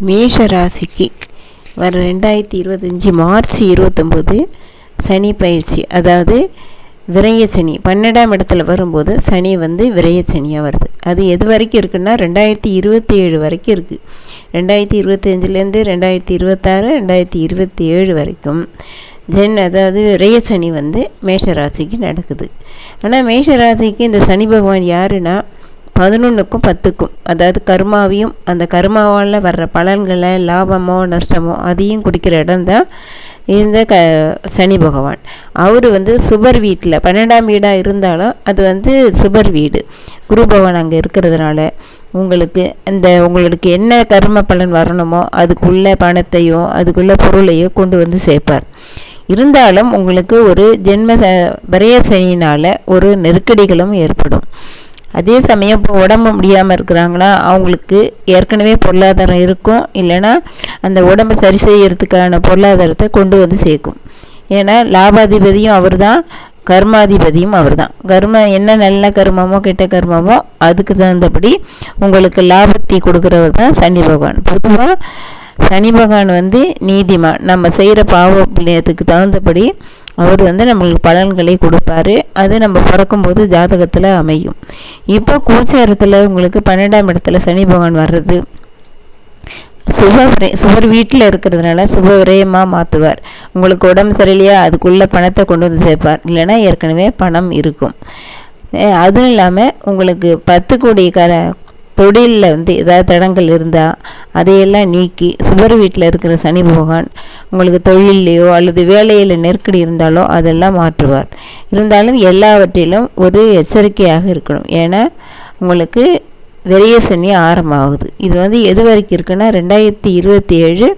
மேஷ ராசிக்கு வர ரெண்டாயிரத்தி இருபத்தஞ்சி மார்ச் இருபத்தொம்போது சனி பயிற்சி. அதாவது விரைய சனி. பன்னெண்டாம் இடத்துல வரும்போது சனி வந்து விரைய சனியாக வருது. அது எது வரைக்கும் இருக்குன்னா ரெண்டாயிரத்தி இருபத்தி ஏழு வரைக்கும் இருக்குது ரெண்டாயிரத்தி இருபத்தஞ்சிலேருந்து ரெண்டாயிரத்தி இருபத்தாறு ரெண்டாயிரத்தி இருபத்தி ஏழு வரைக்கும் ஜென் அதாவது விரய சனி வந்து மேஷராசிக்கு நடக்குது. ஆனால் மேஷராசிக்கு இந்த சனி பகவான் யாருன்னா பதினொன்றுக்கும் பத்துக்கும். அதாவது கர்மாவையும் அந்த கர்மாவால் வர்ற பலன்களை லாபமோ நஷ்டமோ அதையும் குறிக்கிற இடம் தான் இந்த க சனி பகவான். அவர் வந்து சுபர் வீட்டில் பன்னெண்டாம் வீடாக இருந்தாலும் அது வந்து சுபர் வீடு. குரு பகவான் அங்கே இருக்கிறதுனால உங்களுக்கு இந்த உங்களுக்கு என்ன கர்ம பலன் வரணுமோ அதுக்குள்ளே பணத்தையோ அதுக்குள்ளே பொருளையோ கொண்டு வந்து சேர்ப்பார். இருந்தாலும் உங்களுக்கு ஒரு ஜென்ம வரைய சனியினால் ஒரு நெருக்கடிகளும் ஏற்படும். அதே சமயம் இப்போ உடம்பு முடியாமல் இருக்கிறாங்களா அவங்களுக்கு ஏற்கனவே பொருளாதாரம் இருக்கும். இல்லைன்னா அந்த உடம்பை சரி செய்யறதுக்கான பொருளாதாரத்தை கொண்டு வந்து சேர்க்கும். ஏன்னா லாபாதிபதியும் அவர் தான் கர்மாதிபதியும் அவர் தான் கர்ம என்ன நல்ல கர்மமோ கெட்ட கர்மமோ அதுக்கு தகுந்தபடி உங்களுக்கு லாபத்தை கொடுக்குறவர் தான் சனி பகவான். பொதுவாக சனி பகவான் வந்து நீதிமான். நம்ம செய்கிற பாவ புண்ணியத்துக்கு தகுந்தபடி அவர் வந்து நம்மளுக்கு பலன்களை கொடுப்பாரு. அது நம்ம பிறக்கும்போது ஜாதகத்தில் அமையும். இப்போ கூச்சாரத்தில் உங்களுக்கு பன்னெண்டாம் இடத்துல சனி பகவான் வர்றது. சுப விரை சுவர் வீட்டில் இருக்கிறதுனால சுப விரயமாக மாற்றுவார் உங்களுக்கு உடம்பு சரியில்லையா? அதுக்குள்ளே பணத்தை கொண்டு வந்து சேர்ப்பார். இல்லைன்னா ஏற்கனவே பணம் இருக்கும். அதுவும் இல்லாமல் உங்களுக்கு பத்து கோடி கர தொழிலில் வந்து ஏதாவது தடங்கள் இருந்தால் அதையெல்லாம் நீக்கி சுவர் வீட்டில் இருக்கிற சனி பகவான் உங்களுக்கு தொழிலையோ அல்லது வேலையில் நெருக்கடி இருந்தாலோ அதெல்லாம் மாற்றுவார். இருந்தாலும் எல்லாவற்றிலும் ஒரு எச்சரிக்கையாக இருக்கணும். ஏன்னா உங்களுக்கு விரைய சனி ஆரம்பமாகுது. இது வந்து எது வரைக்கும் இருக்குன்னா ரெண்டாயிரத்தி இருபத்தி ஏழு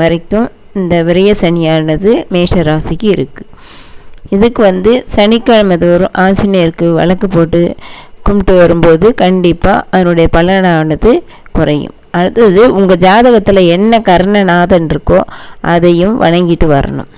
வரைக்கும் இந்த விரைய சனியானது மேஷ ராசிக்கு இருக்குது இதுக்கு வந்து சனிக்கிழமை தோறும் ஆஞ்சநேயருக்கு வழக்கு போட்டு கும்பிட்டு வரும்போது கண்டிப்பாக அதனுடைய பலனானது குறையும். அடுத்தது உங்கள் ஜாதகத்தில் என்ன கர்ணநாதன் இருக்கோ அதையும் வணங்கிட்டு வரணும்.